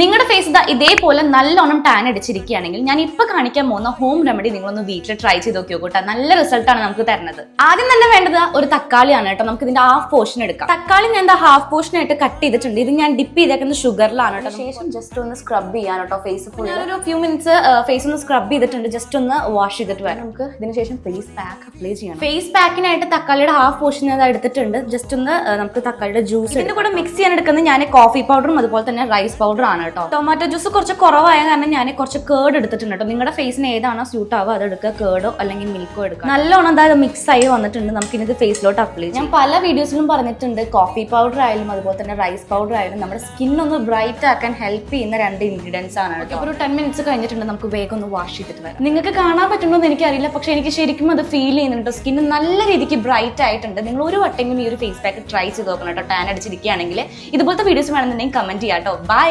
നിങ്ങളുടെ ഫേസ് ഇതാ ഇതേപോലെ നല്ലോണം ടാൻ അടിച്ചിരിക്കുകയാണെങ്കിൽ ഞാൻ ഇപ്പൊ കാണിക്കാൻ പോകുന്ന ഹോം റെമഡി നിങ്ങളൊന്ന് വീട്ടിൽ ട്രൈ ചെയ്ത് നോക്കി നോക്കട്ടെ നല്ല റിസൾട്ടാണ് നമുക്ക് തരുന്നത്. ആദ്യം തന്നെ വേണ്ടത് ഒരു തക്കാളിയാണ് കേട്ടോ. നമുക്ക് ഇതിന്റെ ഹാഫ് പോർഷൻ എടുക്കാം. തക്കാളി ഞാൻ എന്താ ഹാഫ് പോർഷൻ ആയിട്ട് കട്ട് ചെയ്തിട്ടുണ്ട്. ഇത് ഞാൻ ഡിപ്പ് ചെയ്തേക്കുന്നത് ഷുഗറിലാണ് കേട്ടോ. ശേഷം ജസ്റ്റ് ഒന്ന് സ്ക്രബ് ചെയ്യാൻ കേട്ടോ ഫേസ് ഫുൾ ഒരു ഫ്യൂ മിനിറ്റ്സ് ഫേസ് ഒന്ന് സ്ക്രബ് ചെയ്തിട്ടുണ്ട്. ജസ്റ്റ് ഒന്ന് വാഷ് ചെയ്തിട്ട് വരാം. നമുക്ക് ഇതിന് ശേഷം ഫേസ് പാക്ക് അപ്ലൈ ചെയ്യണം ഫേസ് പാക്കിനായിട്ട് തക്കാളിയുടെ ഹാഫ് പോർഷൻ ഞാൻ എടുത്തിട്ടുണ്ട്. ജസ്റ്റ് ഒന്ന് നമുക്ക് തക്കാളിയുടെ ജ്യൂസ് ഇതിന്റെ കൂടെ മിക്സ് ചെയ്യാൻ എടുക്കുന്നത് ഞാൻ കോഫി പൗഡറും അതുപോലെ തന്നെ റൈസ് പൗഡറും ആണ് കേട്ടോ. ടൊമാറ്റോ ജ്യൂസ് കുറച്ച് കുറവായ കാരണം ഞാൻ കുറച്ച് കേർഡ് എടുത്തിട്ടുണ്ട് കേട്ടോ. നിങ്ങളുടെ ഫേസിന് ഏതാണോ സ്യൂട്ട് ആവുക അത് എടുക്കുക. കേർഡോ അല്ലെങ്കിൽ മിൽക്കോ എടുക്കുക. നല്ലോണം അതായത് മിക്സ് ആയി വന്നിട്ടുണ്ട്. നമുക്ക് ഇത് ഫേസിലോട്ട് അപ്ലൈ ചെയ്യാം. ഞാൻ പല വീഡിയോസിലും പറഞ്ഞിട്ടുണ്ട് കോഫി പൗഡർ ആയാലും അതുപോലെ തന്നെ റൈസ് പൗഡർ ആയാലും നമ്മുടെ സ്കിൻ ഒന്ന് ബ്രൈറ്റ് ആക്കാൻ ഹെൽപ്പ് ചെയ്യുന്ന രണ്ട് ഇൻഗ്രീഡിയൻസ് ആണ് കേട്ടോ. ഒരു ടെൻ മിനിറ്റ്സ് കഴിഞ്ഞിട്ടുണ്ട്. നമുക്ക് വേഗം ഒന്ന് വാഷ് ചെയ്തിട്ട് വരാം. നിങ്ങൾക്ക് കാണാൻ പറ്റുമോ എന്ന് എനിക്കറിയില്ല. പക്ഷെ എനിക്ക് ശരിക്കും അത് ഫീൽ ചെയ്യുന്നുണ്ട്. സ്കിൻ നല്ല രീതിക്ക് ബ്രൈറ്റ് ആയിട്ടുണ്ട്. നിങ്ങൾ ഒരു വട്ടെങ്കിലും ഈ ഒരു ഫേസ് പാക്ക് ട്രൈ ചെയ്ത് നോക്കണം കേട്ടോ. ടാൻ അടിച്ചിരിക്കുകയാണെങ്കിൽ. ഇതുപോലത്തെ വീഡിയോസ് വേണമെന്നുണ്ടെങ്കിൽ കമന്റ് ചെയ്യാം കേട്ടോ. ബൈ